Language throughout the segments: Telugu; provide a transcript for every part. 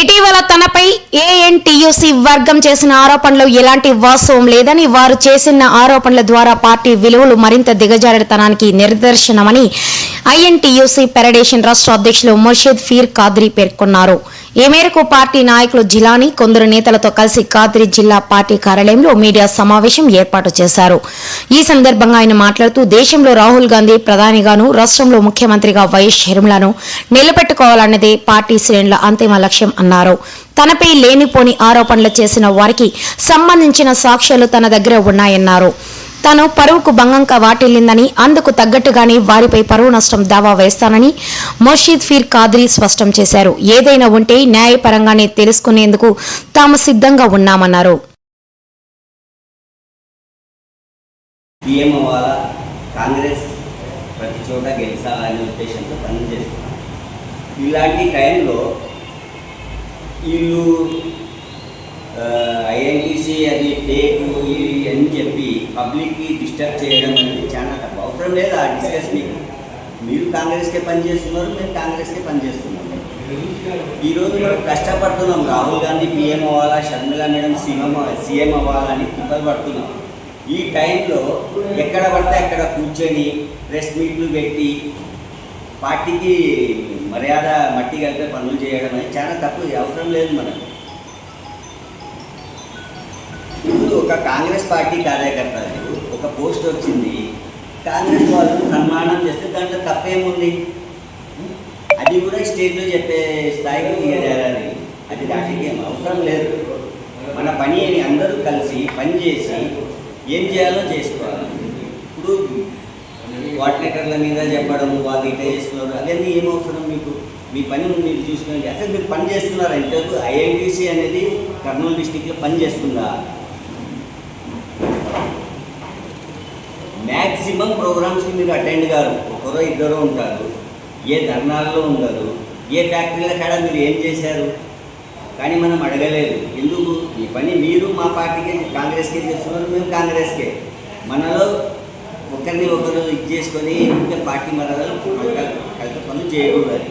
ఇటీవల తనపై ఏఎన్టీయూసీ వర్గం చేసిన ఆరోపణలు ఎలాంటి వాస్తవం లేదని వారు చేసిన ఆరోపణల ద్వారా పార్టీ విలువలు మరింత దిగజారడతనానికి నిదర్శనమని ఐఎన్టీయూసీ ఫెడరేషన్ రాష్ట్ర అధ్యక్షులు ముర్షిద్ ఫీర్ కాద్రి పేర్కొన్నారు. ఈ మేరకు పార్టీ నాయకులు జిలాని కొందరు నేతలతో కలిసి కాద్రి జిల్లా పార్టీ కార్యాలయంలో మీడియా సమావేశం ఏర్పాటు చేశారు. ఈ సందర్భంగా ఆయన మాట్లాడుతూ దేశంలో రాహుల్ గాంధీ ప్రధానిగాను రాష్ట్రంలో ముఖ్యమంత్రిగా వైఎస్ షర్మిలను నిలబెట్టుకోవాలన్నదే పార్టీ శ్రేణుల అంతిమ లక్ష్యం అన్నారు. తనపై లేనిపోని ఆరోపణలు చేసిన వారికి సంబంధించిన సాక్ష్యాలు తన దగ్గర ఉన్నాయన్నారు. తాను పరువుకు భంగంగా వాటిల్లిందని అందుకు తగ్గట్టుగానే వారిపై పరువు నష్టం దావా వేస్తానని ముర్షిద్ ఫీర్ కాద్రి స్పష్టం చేశారు. ఏదైనా ఉంటే న్యాయపరంగానే తెలుసుకునేందుకు తాము సిద్ధంగా ఉన్నామన్నారు. కాంగ్రెస్ ప్రతి చోట గెలిచాలనే ఉద్దేశంతో పనిచేస్తున్నాం ఇలాంటి టైంలో వీళ్ళు ఐఎన్టీసీ అది ఫేక్ అని చెప్పి పబ్లిక్కి డిస్టర్బ్ చేయడం అనేది చాలా తక్కువ అవసరం లేదు? ఆ డిస్కస్ మీకు. మీరు కాంగ్రెస్కే పనిచేస్తున్నారు మేము కాంగ్రెస్కే పనిచేస్తున్నాం ఈరోజు మనం కష్టపడుతున్నాం. రాహుల్ గాంధీ పిఎం అవ్వాలా? షర్మిల మేడం సీఎం సీఎం అవ్వాలా అని తిప్పలు పడుతున్నాం. ఈ టైంలో ఎక్కడ పడితే అక్కడ కూర్చొని ప్రెస్ మీట్లు పెట్టి పార్టీకి మర్యాద మట్టి కలిపే పనులు చేయడం అనేది చాలా తప్పు. అవసరం లేదు మనకు. ఇప్పుడు ఒక కాంగ్రెస్ పార్టీ కార్యకర్తలకు ఒక పోస్ట్ వచ్చింది. కాంగ్రెస్ వాళ్ళు సన్మానం చేస్తే దాంట్లో తప్పేముంది? అది కూడా స్టేట్లో చెప్పే స్థాయికి దిగజారాలి అది రాజకీయం అవసరం లేదు. మన పని అందరూ కలిసి పని చేసి ఏం చేయాలో చేసుకోవాలి. ఇప్పుడు కోఆర్డినేటర్ల మీద చెప్పడం వాళ్ళు ఇట్లా చేస్తున్నారు అదేంటి ఏం అవసరం మీకు? మీ పని మీరు చూసుకోండి. అసలు మీరు పని చేస్తున్నారు? అంటే ఐఎన్టీసీ అనేది కర్నూలు డిస్టిక్లో పని చేస్తుందా? మ్యాక్సిమం ప్రోగ్రామ్స్కి మీరు అటెండ్ కారు. ఒకరో ఇద్దరు ఉంటారు. ఏ ధర్నాల్లో ఉండరు ఏ ఫ్యాక్టరీల కాడ మీరు ఏం చేశారు? కానీ మనం అడగలేదు. ఎందుకు? ఈ పని మీరు మా పార్టీకి కాంగ్రెస్కే చేస్తున్నారు మేము కాంగ్రెస్కే. మనలో ఒకరిని ఒకరు ఇది చేసుకొని ఇంకా పార్టీ మరదలు కలిపి పనులు చేయకూడదు.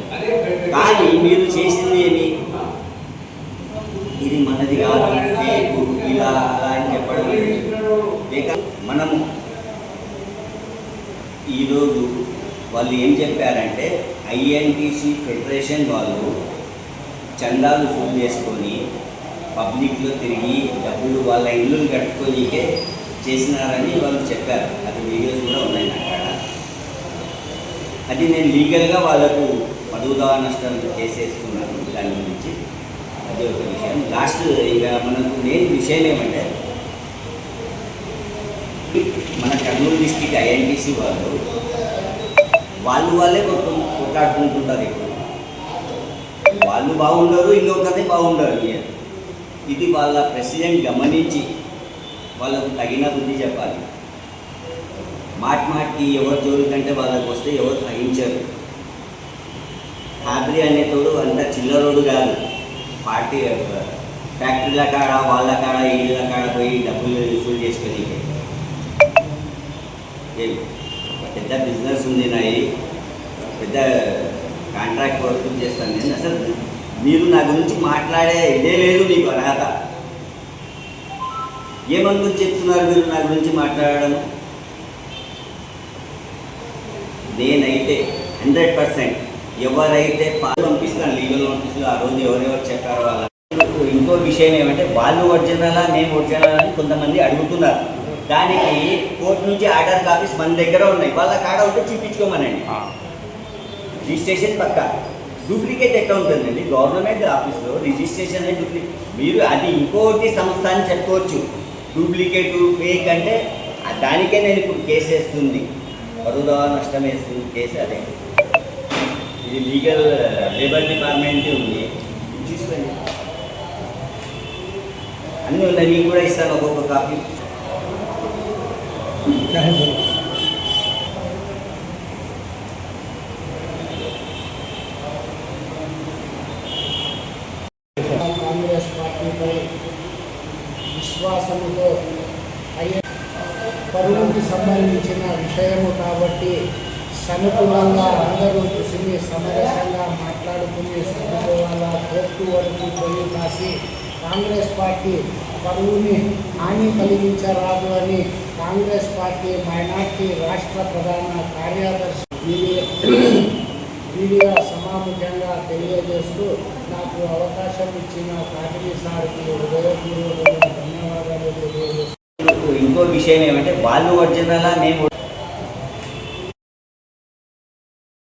కానీ మీరు చేసింది ఏమి? ఇది మనది కాదు. ఇలా అలా అని చెప్పడం లేక మనము ఈరోజు వాళ్ళు ఏం చెప్పారంటే ఐఎన్టీసీ ఫెడరేషన్ వాళ్ళు చందాలు ఫుల్ చేసుకొని పబ్లిక్లో తిరిగి డబ్బులు వాళ్ళ ఇల్లు కట్టుకోనికే చేసినారని వాళ్ళు చెప్పారు. అది వీడియోస్ కూడా ఉన్నాయి నా కాడ. అది నేను లీగల్గా వాళ్ళకు పదువుదా నష్టం చేసేస్తున్నాను దాని గురించి. అది ఒక విషయం. లాస్ట్ ఇంకా మనకు మెయిన్ విషయం ఏమంటే మన కర్నూలు డిస్టిక్ ఐఎన్టీసీ వాళ్ళు వాళ్ళు వాళ్ళే కొట్టు కొట్లాడుకుంటుంటారు ఇప్పుడు. వాళ్ళు బాగుండరు ఇంకొకరి బాగుండరు. ఇది వాళ్ళ ప్రెసిడెంట్ గమనించి వాళ్ళకు తగిన బుద్ధి చెప్పాలి. మాట మాటికి ఎవరు జోలికంటే వాళ్ళకు వస్తే ఎవరు సహించరు. ఖాద్రి అనేతోడు అంత చిల్లరోడు కాదు. పార్టీ ఫ్యాక్టరీల కాడ వాళ్ళ కాడ ఇళ్ళ కాడ పోయి డబ్బులు వసూలు చేసుకొని ఏం పెద్ద బిజినెస్ ఉంది నాయి. పెద్ద కాంట్రాక్ట్ వర్క్ చేస్తాను నేను. అసలు మీరు నా గురించి మాట్లాడే ఇదే లేదు నీకు అర్హత. ఏమనుకుని చెప్తున్నారు మీరు నా గురించి మాట్లాడడం? నేనైతే హండ్రెడ్ పర్సెంట్ ఎవరైతే పాలు పంపిస్తాను లీగల్ నోటీసులు ఆ రోజు ఎవరెవరు చెప్పారో వాళ్ళ ఇంకో విషయం ఏమంటే వాళ్ళు ఒరిజినలా మేము ఒరిజినల్ అని కొంతమంది అడుగుతున్నారు. దానికి కోర్టు నుంచి ఆర్డర్ కాపీస్ మన దగ్గర ఉన్నాయి. వాళ్ళ కాడ ఉంటే చూపించుకోమనండి. రిజిస్ట్రేషన్ పక్క డూప్లికేట్ ఎట్లా ఉంటుందండి గవర్నమెంట్ ఆఫీస్లో రిజిస్ట్రేషన్ అనేది డూప్లికేట్ మీరు అది ఇంకోటి సంస్థ అని చెప్పుకోవచ్చు. డూప్లికేట్ ఫేక్ అంటే దానికే నేను ఇప్పుడు కేసు వేస్తుంది. పరుదా నష్టం వేస్తుంది కేసు అదే. ఇది లీగల్ లేబర్ డిపార్ట్మెంట్ ఉంది. చూసుకోండి అన్నీ ఉన్నాయి. మీకు కూడా ఇస్తాను ఒక్కొక్క కాపీ. కాంగ్రెస్ పార్టీపై విశ్వాసంతో అయ్యే పరువుకి సంబంధించిన విషయము కాబట్టి సనుకూలంగా అందరూ కృషిని సమరసంగా మాట్లాడుకుని సర్దుకోవాలని కోర్టు వరకు పోయి కాసి కాంగ్రెస్ పార్టీ పరువుని హాని కలిగించరాదు అని కాంగ్రెస్ పార్టీ మైనార్టీ రాష్ట్ర ప్రధాన కార్యదర్శి మీడియా సమాముఖ్యంగా తెలియజేస్తూ నాకు అవకాశం ఇచ్చిన కాకినీ సార్కి ధన్యవాదాలు తెలియజేస్తూ ఇంకో విషయం ఏమంటే వాళ్ళు ఒరిజినలా మేము